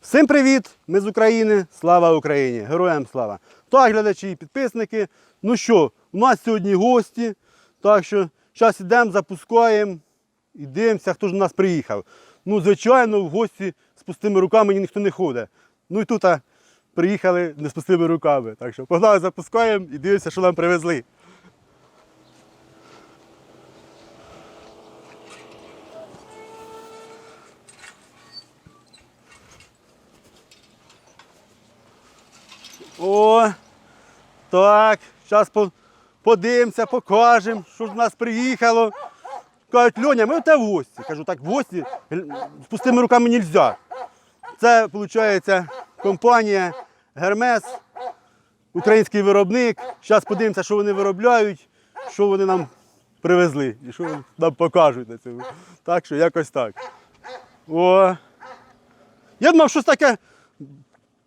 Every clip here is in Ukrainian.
Всім привіт! Ми з України. Слава Україні! Героям слава! Так, глядачі і підписники. Ну що, у нас сьогодні гості. Так що зараз йдемо, запускаємо і дивимося, хто ж до нас приїхав. Ну, звичайно, в гості з пустими руками ніхто не ходить. Ну і тут приїхали не з пустими руками. Так що погнали, запускаємо і дивимося, що нам привезли. О, так, зараз по, подивимося, покажемо, що ж в нас приїхало. Кажуть, Льоня, ми в гості. Кажу, так, в гості з пустими руками не можна. Це, виходить, компанія Гермес, український виробник. Зараз подивимося, що вони виробляють, що вони нам привезли і що нам покажуть на цьому. Так що якось так. О. Я думав, щось таке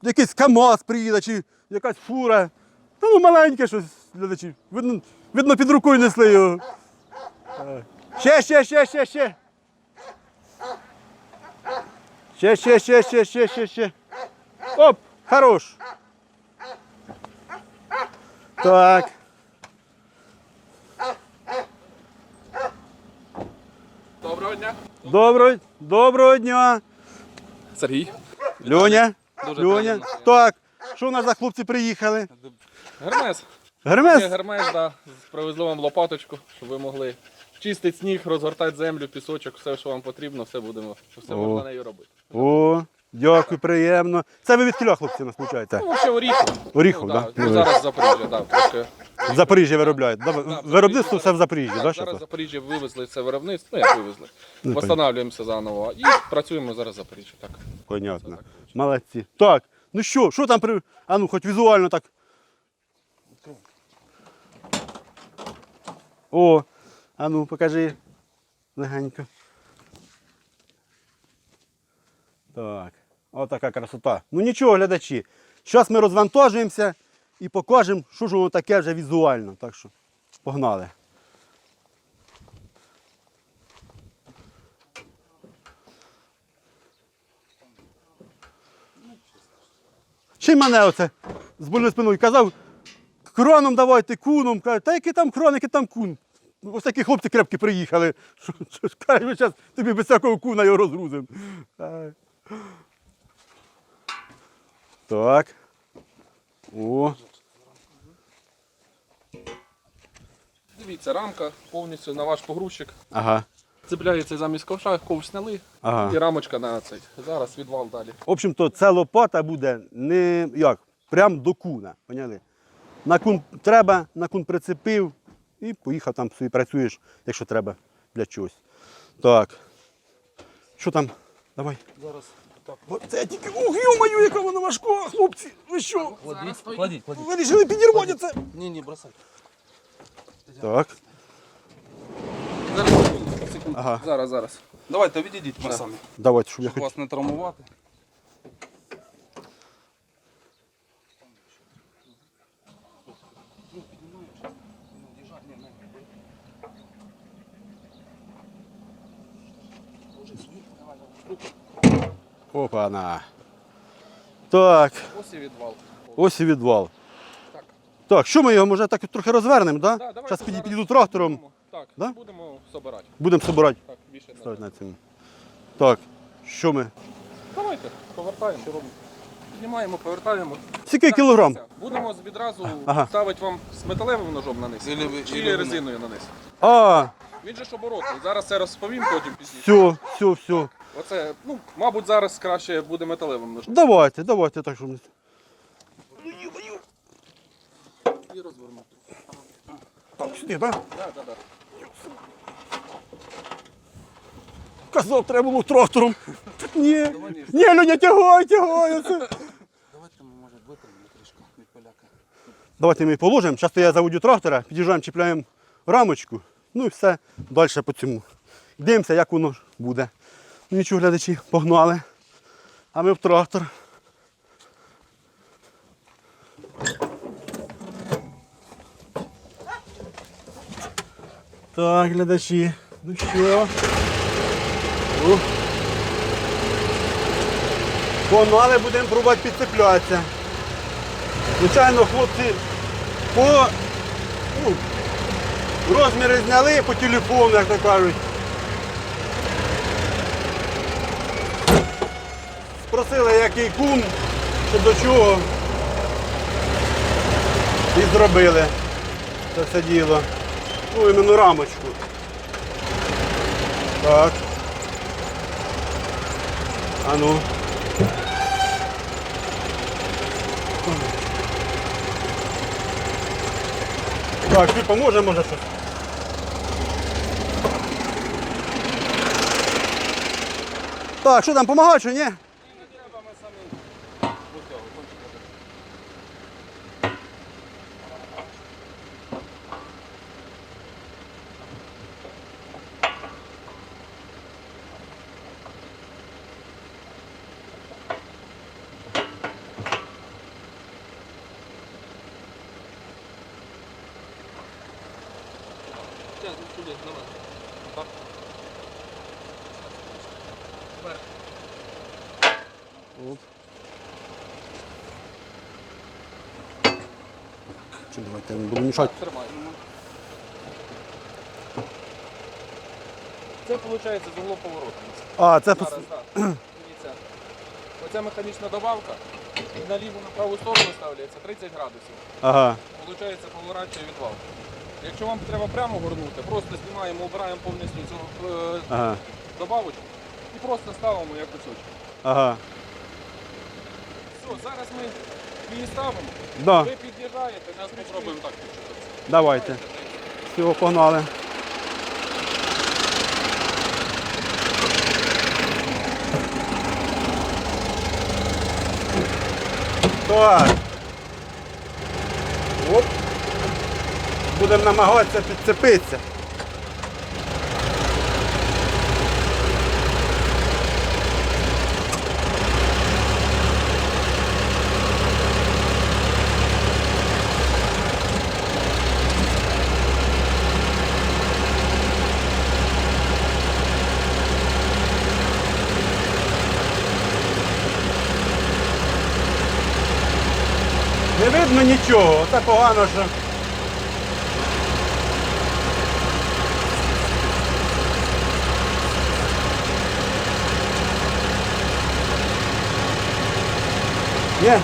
якийсь КАМАЗ приїде, чи якась фура. Та ну маленьке щось, глядачі. Видно, видно під рукою несли його. Е, Ще, ще, ще, ще, ще. Ще, ще, ще, ще, ще, ще, ще. Оп, хорош. Так. Доброго дня. Доброго, доброго дня. Сергій. Льоня. Дуже Льоня. приємно. Так. Що у нас за хлопці приїхали? Гермес. Гермес? Гермес, да. Привезли вам лопаточку, щоб ви могли чистити сніг, розгортати землю, пісочок, все, що вам потрібно, все будемо, все О. можна нею робити. О, дякую, приємно. Це ви від кіля, хлопці, нас получаєте? Ну, ще Оріхов. Оріхов, ну, да? Ну, зараз Запоріжжя, так. Трошки. В Запоріжжі виробляють. Да? Виробництво все в Запоріжжі, Так, да, зараз щас? Запоріжжя вивезли це виробництво, ну як вивезли. Ну, Восстанавлюємося заново і працюємо зараз в Запоріжжі. Так. Понятно. Молодці. Так, ну що, що там при. А ну, хоч візуально так. О, а ну, покажи. Легенько. Так, отака красота. Ну нічого, глядачі. Зараз ми розвантажуємося і покажемо, що ж воно таке вже візуально. Так що, погнали. Й мене оце з больною спиною казав, кроном давайте, куном. Каже, та який там крон, який там кун. Ось такі хлопці крепкі приїхали. Що, що ж, каже, ми зараз тобі без всякого куна його розгрузимо. Так. О. Дивіться, рамка повністю на ваш погрузчик. Ага. Цепляється замість ковша, ковш сняли Ага. і рамочка на цей. Зараз відвал далі. В общем-то, ця лопата буде не як, прям до куна. Поняли? На кун треба, на кун прицепив і поїхав там собі працюєш, якщо треба для чогось. Так. Що там? Давай. Зараз так. Оце я тільки. Ух, йо-маю, яка вона важка, хлопці! Ви що? Кладіть, кладіть, кладіть. Вирішили підірвати це? Ні, ні, бросай. Так. Зараз секунду. Ага. Зараз, зараз. Давайте відійдіть ми самі, Давайте, щоб я щоб хоч. вас не травмувати. Опа-на. Так, Ось і відвал. ось і відвал. Так. Так, що ми його може так трохи розвернемо, да? Да, давайте Зараз підійду, трактором, будемо- Так, Да? будемо собирати. будемо собирати. Так, більше не Ставити на цьому. Так, що ми? Давайте, повертаємо. Піднімаємо, повертаємо. Скільки кілограм? Будемо відразу Ага. ставити вам з металевим ножом на низ Ілі чи ілі резиною на низ. А, Він же ж оборотний. Зараз це розповім потім пізніше. все, все, все. Оце, ну, мабуть, зараз краще буде металевим ножом. Давайте, давайте так, щоб. не- І розвернути. Так, сюди, так? Да, да, да. Казав, треба було трактором. Ні, ні, Льоня, тягай, тягай. Оце. Давайте ми, може, витримемо трішки від поляка. Давайте ми положимо. Зараз я заводю трактора, під'їжджаємо, чіпляємо рамочку. Ну і все, далі по цьому. Дивимося, як воно буде. Ну нічого, глядачі, погнали. А ми в трактор. Так, глядачі. Ну що? О. Погнали, будемо пробувати підцеплятися. Звичайно, хлопці по ну, розміри зняли по телефону, як то кажуть. Спросили, який кум, що до чого. І зробили це все діло. Ну, іменно рамочку. Так. А ну. Так, ти поможе, може щось. Так, що там, помагати, чи ні? Чи давайте не буду мішати. Тримай. Це виходить з углом повороту. А, це Зараз, так. Дивіться. Оця механічна добавка на ліву на праву сторону ставляється 30 градусів. Ага. Получається поворачує відвал. Якщо вам треба прямо горнути, просто знімаємо, обираємо повністю цю е, Ага. добавочку і просто ставимо як кусочок. Ага. Все, зараз ми її ставимо. Да, Ви під'їжджаєте, нас спробуємо так підчепитися. давайте. Всього погнали. Так. Оп. Будемо намагатися підцепитися. Не видно нічого, це погано, що. Є?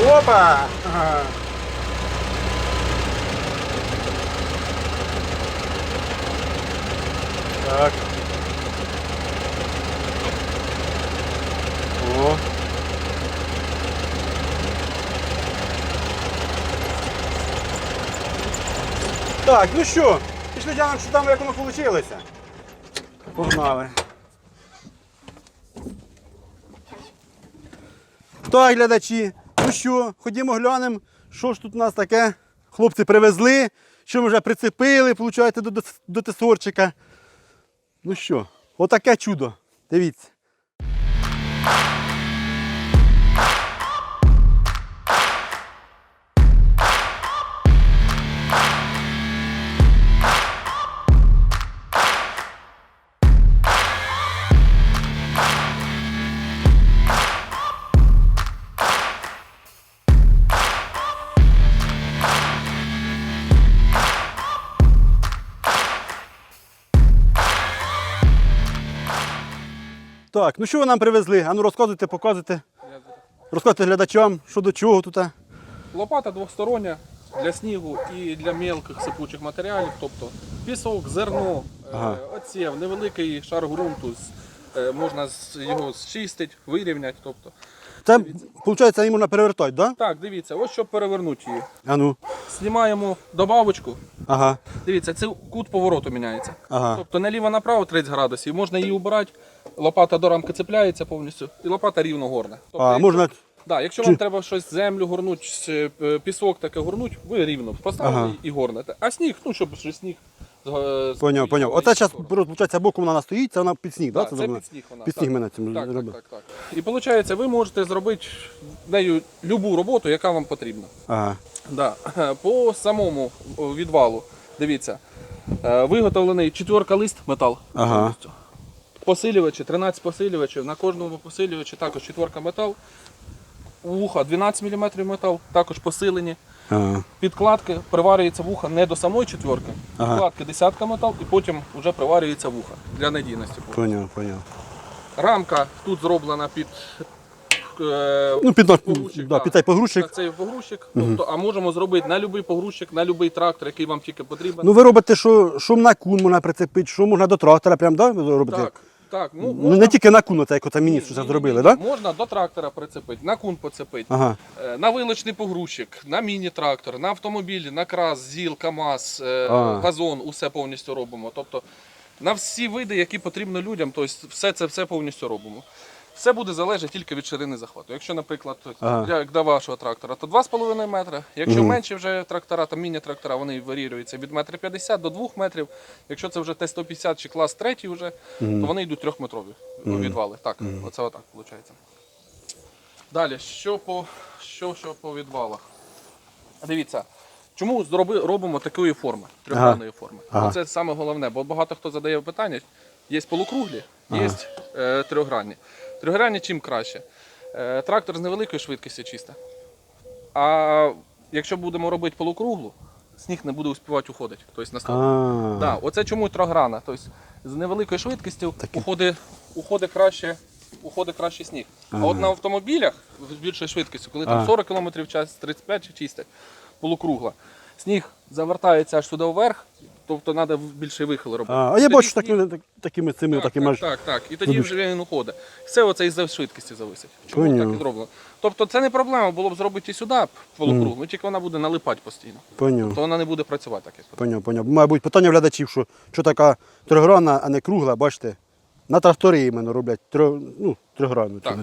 Опа! Ага. Так. О. Так, ну що, пішли глянемо, що там, як воно вийшло. Погнали. Так, глядачі, ну що, ходімо глянемо, що ж тут у нас таке. Хлопці привезли, що ми вже прицепили, виходить, до, до, до тесорчика. Ну що, отаке чудо. Дивіться. Так, ну що ви нам привезли? Ану розказуйте, показуйте. Розказуйте глядачам, що до чого тут. Лопата двостороння для снігу і для мелких сипучих матеріалів, тобто пісок, зерно, Ага. е, оців, невеликий шар ґрунту, е, можна його зчистити, вирівняти. Тобто. Це, виходить, можна перевертати, так? Да? Так, дивіться, ось щоб перевернути її. Ану. Знімаємо добавочку. Ага. Дивіться, це кут повороту міняється. Ага. Тобто наліво направо 30 градусів, можна її убирати, лопата до рамки цепляється повністю, і лопата рівно горне. Тобто, А, можна. Да, якщо Чи- вам треба щось землю горнути, е, пісок таке горнуть, ви рівно поставили Ага. і горнете. А сніг, ну щоб ж сніг Поняв, поняв. Оце зараз, виходить, боком вона стоїть, це вона під сніг, Так, так? це під сніг вона. Під сніг на цьому Так, так, так, так. І виходить, ви можете зробити нею любу роботу, яка вам потрібна. Ага. Да. По самому відвалу, дивіться, е, виготовлений четверка лист метал. Ага. Посилювачі, 13 посилювачів. На кожному посилювачі також четверка метал. Вуха 12 мм метал, також посилені. Ага. Підкладки приварюється вуха не до самої четверки. Ага. Підкладки десятка метал і потім вже приварюється вуха для надійності. Поняв, поняв. Рамка тут зроблена під. е, Ну, під наш погрузчик, да, під цей погрузчик. цей погрузчик. Тобто, а можемо зробити на будь-який погрузчик, на будь-який трактор, який вам тільки потрібен. Ну ви робите, що, що на кун можна прицепити, що можна до трактора, прям, да? Ви робите? так, так. Ну, можна... не тільки на кун, як оце мені що зробили, так? Можна до трактора прицепити, на кун поцепити, Ага. е, на вилочний погрузчик, на міні-трактор, на автомобілі, на крас, ЗІЛ, КАМАЗ, ага. Газон, усе повністю робимо. Тобто на всі види, які потрібно людям, тобто все це все повністю робимо. Все буде залежати тільки від ширини захвату. Якщо, наприклад, Ага. як до вашого трактора, то 2,5 метри. Якщо менші вже трактора, там міні-трактора, вони варіюються від 1,50 м до 2 метрів. Якщо це вже Т-150 чи клас 3 вже, то вони йдуть 3-метрові відвали. Так, оце отак виходить. Далі, що по, що, що по відвалах? Дивіться, чому зроби, робимо такої форми, трьохгранної форми? Ага. Це саме головне, бо багато хто задає питання. Є полукруглі, є е, трьохгранні. Трьохгранні чим краще? Е, трактор з невеликою швидкістю чисто. А якщо будемо робити полукруглу, сніг не буде успівати уходити. Тобто на сторону. Да, оце чому трьохграна. Тобто з невеликою швидкістю уходить, уходить, краще, уходить краще сніг. А от на автомобілях з більшою швидкістю, коли там Ага. 40 км в час, 35 чи чисте, полукругла, сніг завертається аж сюди вверх, тобто треба більший вихил робити. а, а я Тоді бачу такими, так- такими цими, так, такими так, так, так. І тоді вже він уходить. Все оце із-за швидкості зависить. Чому Понятно. так і зроблено? Тобто це не проблема було б зробити і сюди полукруг, ну тільки вона буде налипати постійно. Понятно. То вона не буде працювати так, як потрібно. поняв, поняв. Мабуть, питання глядачів, що, що така тригранна, а не кругла, бачите? На трактори іменно роблять трьох, ну, трьохгранну. Так.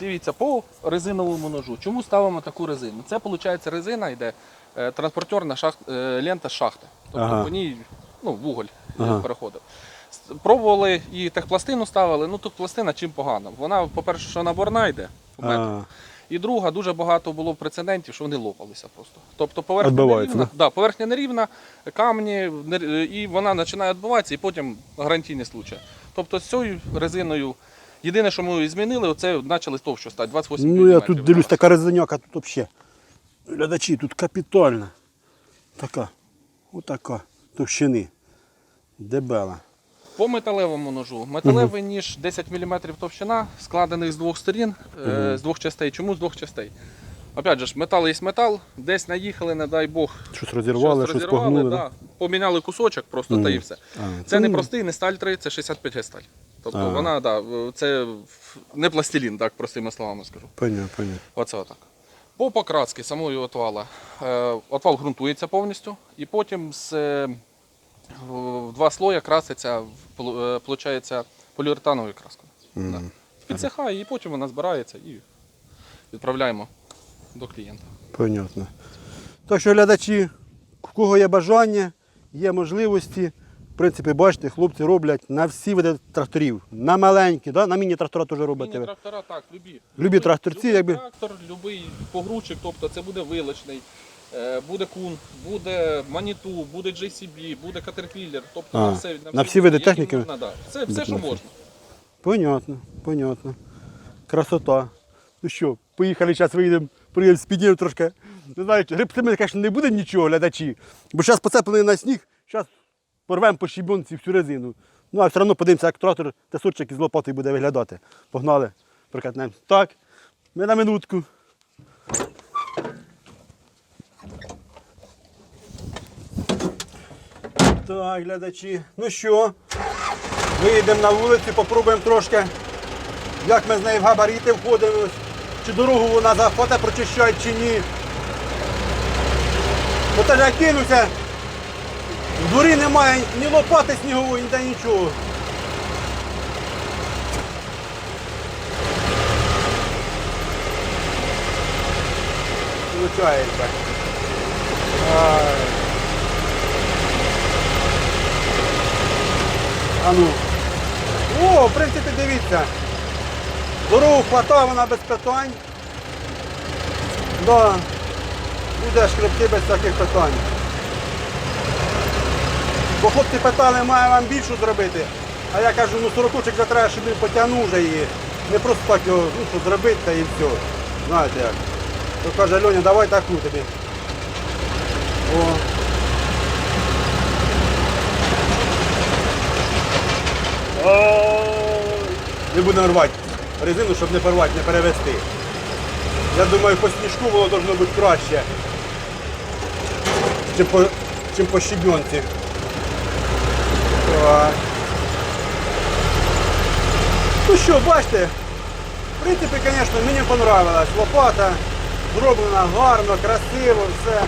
Дивіться, по резиновому ножу. Чому ставимо таку резину? Це виходить резина йде е, транспортерна шахт, е, лента з шахти. Тобто Ага. по ній ну, вуголь Ага. переходив. Пробували і техпластину ставили. Ну тут пластина чим погана. Вона, по-перше, що наборна йде в метр. А, І друга, дуже багато було прецедентів, що вони лопалися просто. Тобто поверхня нерівна, да, поверхня нерівна, камні, і вона починає відбиватися, і потім гарантійні случаї. Тобто з цією резиною, єдине, що ми змінили, це почали товщо стати, 28 ну я тут дивлюсь, така резиняка тут взагалі. Глядачі, тут капітальна. Така. Отака. Товщини. Дебела. По металевому ножу. Металевий ніж 10 мм товщина, складений з двох сторін, е, з двох частей. Чому з двох частей? Опять же, ж, метал є метал, десь наїхали, не дай Бог, Щось розірвали, щось, розірвали, погнули. да. поміняли кусочок, просто та і все. А, Це не ну, простий, не сталь 3, це 65 г сталь. Тобто Ага. вона, да, це не пластилін, так простими словами скажу. Понятно, понятно. Оце отак. По покрасці самої отвала. Е, отвал ґрунтується повністю, і потім з е, в два слоя краситься, виходить, поліуретановою краскою. Да. Підсихає, і потім вона збирається і відправляємо до клієнта. Понятно. Так що глядачі, в кого є бажання, є можливості. В принципі, бачите, хлопці роблять на всі види тракторів. На маленькі, да? на міні-трактора теж робите. Міні-трактора, так, любі. Любі тракторці, любий якби- трактор, любий погрузчик, тобто це буде вилочний, е, буде кун, буде маніту, буде JCB, буде Caterpillar. Тобто А, на, все, на всі види техніки? Можна, да. Все, все, що можна. Понятно, понятно. Красота. Ну що, поїхали, зараз вийдемо, приїдемо спідів трошки. Не знаю, грибцями, звісно, не буде нічого, глядачі. Бо зараз поцеплений на сніг, зараз порвемо по щебінці всю резину. Ну, а все одно подивимося, як трактор тесурчик із лопатою буде виглядати. Погнали, прокатнемо. Так, ми на минутку. Так, глядачі. Ну що, вийдемо на вулицю, попробуємо трошки, як ми з нею в габаріти входимо, чи дорогу вона захвата прочищає, чи ні. Бо теж я кинуся, в дворі немає ні лопати снігової, ніде нічого. Получається. А ну. О, в принципі, дивіться. Дорогу вона без питань. Да. Буде шкребти без таких питань. Бо хлопці питали, має вам більшу зробити. А я кажу, ну сорокочок вже треба, щоб він потягнув вже її. Не просто так його ну, що зробити та і все. Знаєте як. То каже, Льоня, давай таку тобі. О. Ой. Не будемо рвати резину, щоб не порвати, не перевести. Я думаю, по сніжку воно должно бути краще, чим по, чим по щебенці. Так. Ну що, бачите, в принципі, звісно, мені понравилась лопата. Зроблена гарно, красиво, все.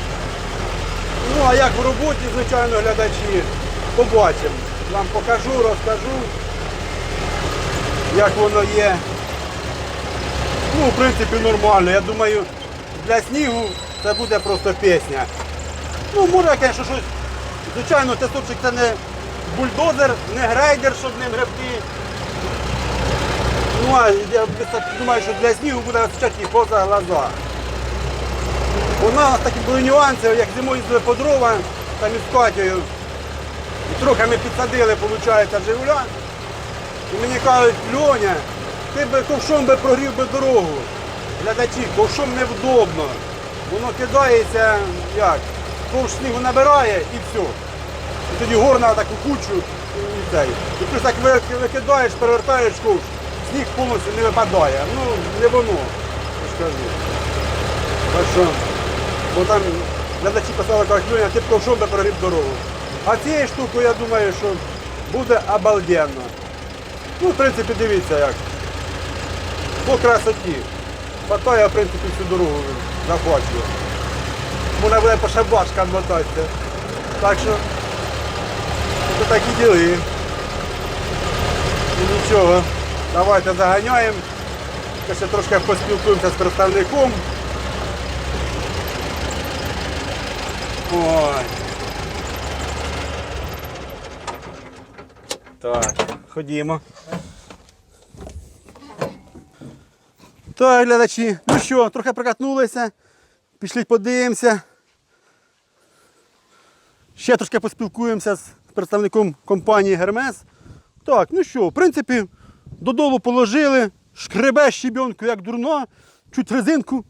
Ну, а як в роботі, звичайно, глядачі, побачимо. Вам покажу, розкажу, як воно є. Ну, в принципі, нормально. Я думаю, для снігу це буде просто пісня. Ну, може, звісно, щось. Звичайно, тестовчик це не бульдозер, не грейдер, щоб ним гребти. Ну, а я думаю, що для снігу буде вистачати поза глаза. У нас такі були нюанси, як зимою їздили по дрова, там із Катєю. І трохи ми підсадили, виходить, Жигуля. І мені кажуть, Льоня, ти би ковшом би прогрів би дорогу. Глядачі, ковшом невдобно. Воно кидається, як, ковш снігу набирає і все. І тоді горна таку кучу і цей. І як ви- викидаєш, перевертаєш ковш, сніг повністю не випадає. Ну, не воно, ж. Так що, бо там глядачі писали, кажуть, Льоня, ти б ковшом би прогрів дорогу. А цією штукою, я думаю, що буде обалденно. Ну, в принципі, дивіться як. По красоті. Хватає, в принципі, всю дорогу захвачує. Можна буде по шабашкам мотатися. Так що, це такі діли. І нічого. Давайте заганяємо. Ще трошки поспілкуємося з представником. Ой. Так, ходімо. Так, глядачі, ну що, трохи прокатнулися, пішли подивимося. Ще трошки поспілкуємося з представником компанії Гермес. Так, ну що, в принципі, додолу положили, шкребе щебенку, як дурно, чуть резинку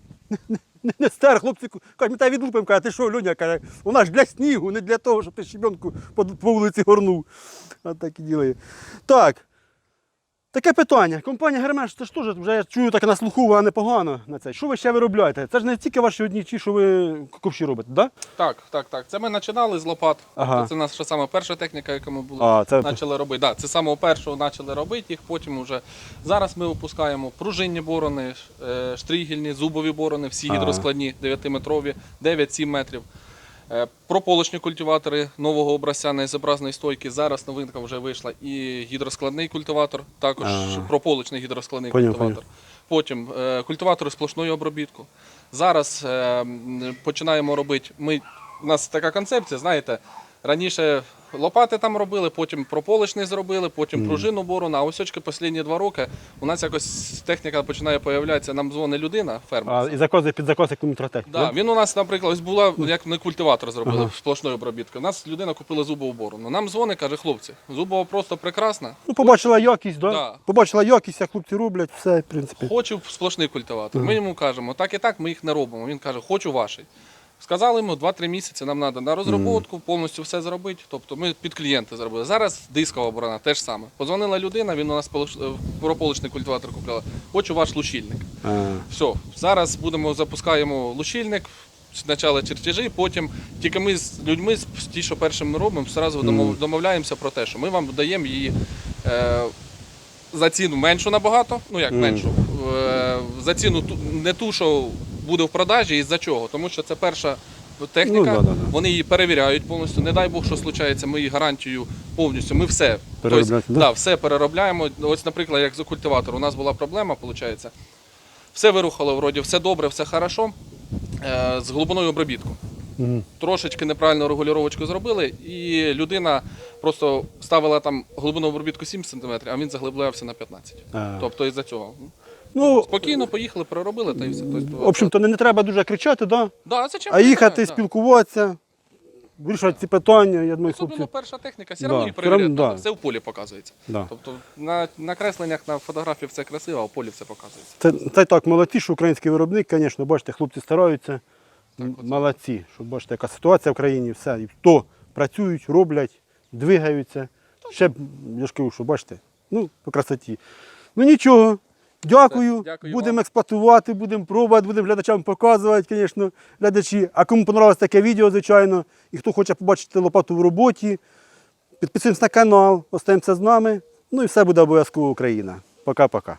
не, не, стер, хлопці кажуть, ми тебе відлупимо, каже, ти що, Льоня, каже, вона ж для снігу, не для того, щоб ти щебенку по, по вулиці горнув. От такі діли. Так. Таке питання. Компанія Гермеш, це ж теж вже я чую так на слуху, а непогано на це. Що ви ще виробляєте? Це ж не тільки ваші одні ті, що ви ковші робите, так? Так, так, так. Це ми починали з лопат. Ага. Тобто Це наша саме перша техніка, яку ми були А, це- почали робити. Да, це самого першого почали робити їх, потім вже зараз ми випускаємо пружинні борони, е, штригельні, зубові борони, всі Ага. гідроскладні, 9-метрові, 9-7 метрів. Е, Прополочні культиватори нового образця незобразної стойки. Зараз новинка вже вийшла і гідроскладний культиватор, також Ага. прополочний гідроскладний Поняв, культиватор. Потім е, культиватори сплошної обробітку. Зараз е, починаємо робити. Ми, у нас така концепція, знаєте, раніше лопати там робили, потім прополочний зробили, потім пружину борону, а ось очки останні два роки у нас якось техніка починає появлятися. Нам дзвонить людина, фермер. А, і закоси під закоси комітратек. Да, він у нас, наприклад, ось була як не культиватор зробили сплошної обробітки. У нас людина купила зубову борону. Нам дзвонить, каже, хлопці, зубова просто прекрасна. Ну, побачила якість, да? Да. побачила якість, як хлопці роблять, все, в принципі. Хочу сплошний культиватор. Ми йому кажемо, так і так ми їх не робимо. Він каже, хочу ваший. Сказали йому 2-3 місяці нам треба на розробку, повністю все зробити. Тобто ми під клієнта зробили. Зараз дискова оборона, те ж саме. Позвонила людина, він у нас е, прополочний культиватор купила. Хочу ваш лущильник. А, Все, зараз будемо запускаємо лущильник. Спочатку чертежі, потім тільки ми з людьми, з ті, що першим ми робимо, одразу домов- домовляємося про те, що ми вам даємо її е, за ціну меншу набагато, ну як меншу, е, за ціну не ту, що буде в продажі, і за чого. Тому що це перша техніка, Ну, да-да-да. вони її перевіряють повністю. Не дай Бог, що случається, ми її гарантію повністю. Ми все тобто, да? да, все переробляємо. Ось, наприклад, як за культиватор, у нас була проблема, виходить. Все вирухало, вроді, все добре, все хорошо. Е, з глибиною обробітку. Трошечки неправильно регулювачку зробили, і людина просто ставила там глибину обробітку 7 см, а він заглиблявся на 15. А. Тобто із-за цього. Ну, Спокійно поїхали, переробили та і все. Тобто, в общем-то, не, не треба дуже кричати, да? да, це чим а їхати, да, спілкуватися, вирішувати ці питання. Я думаю, Особливо хлопці. перша техніка, все Да, все равно, треба, да. все в полі показується. Да. Тобто на, на кресленнях, на фотографії все красиво, а в полі все показується. Це, це так, молодці, що український виробник, звісно, бачите, хлопці стараються. Так, от. молодці, що бачите, яка ситуація в країні, все. І хто працюють, роблять, двигаються. Ще б, я ж кажу, що бачите, ну, по красоті. Ну нічого. Дякую. Дякую будемо вам. експлуатувати, будемо пробувати, будемо глядачам показувати, звісно, глядачі. А кому понравилось таке відео, звичайно, і хто хоче побачити лопату в роботі, підписуємось на канал, остаємося з нами. Ну і все буде обов'язково Україна. Пока-пока.